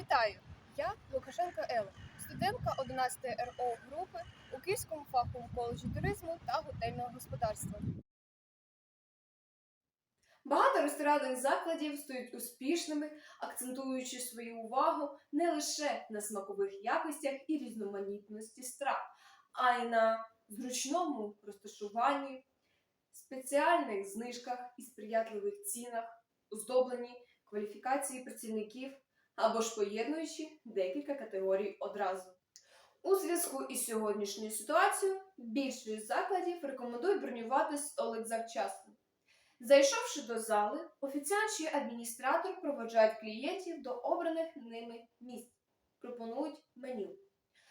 Вітаю! Я Лукашенко Елла, студентка 11 РО групи у Київському фаховому коледжі туризму та готельного господарства. Багато ресторанних закладів стають успішними, акцентуючи свою увагу не лише на смакових якостях і різноманітності страв, а й на зручному розташуванні, спеціальних знижках і сприятливих цінах, оздоблені кваліфікації працівників або ж поєднуючи декілька категорій одразу. У зв'язку із сьогоднішньою ситуацією більшість закладів рекомендують бронювати столик завчасно. Зайшовши до зали, офіціант чи адміністратор проводжають клієнтів до обраних ними місць, пропонують меню.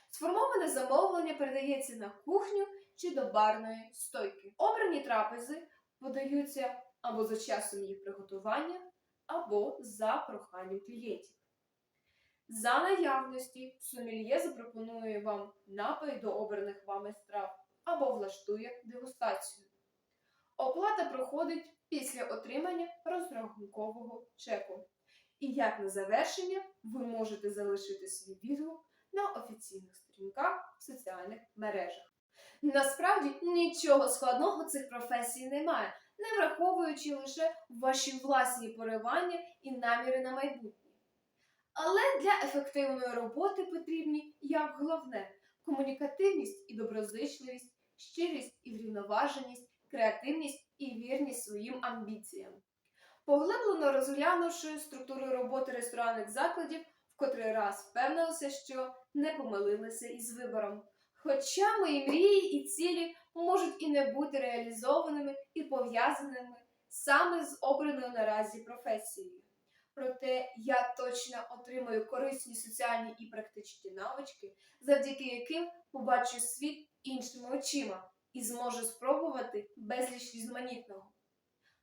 Сформоване замовлення передається на кухню чи до барної стойки. Обрані трапези подаються або за часом їх приготування, або за проханням клієнтів. За наявності сомельє запропонує вам напої до обраних вами страв або влаштує дегустацію. Оплата проходить після отримання розрахункового чеку. І як на завершення ви можете залишити свій відгук на офіційних сторінках в соціальних мережах. Насправді нічого складного цих професій немає, не враховуючи лише ваші власні поривання і наміри на майбутнє. Але для ефективної роботи потрібні як головне комунікативність і доброзичливість, щирість і врівноваженість, креативність і вірність своїм амбіціям. Поглиблено розглянувши структуру роботи ресторанних закладів, в котрий раз впевнилися, що не помилилися із вибором. Хоча мої мрії і цілі можуть і не бути реалізованими і пов'язаними саме з обраною наразі професією. Проте я точно отримаю корисні соціальні і практичні навички, завдяки яким побачу світ іншими очима і зможу спробувати безліч різноманітного.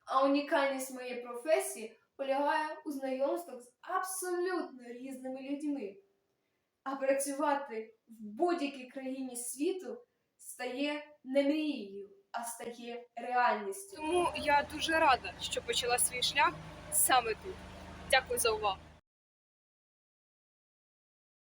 А унікальність моєї професії полягає у знайомствах з абсолютно різними людьми. А працювати в будь-якій країні світу стає не мрією, а стає реальністю. Тому я дуже рада, що почала свій шлях саме тут. Chắc.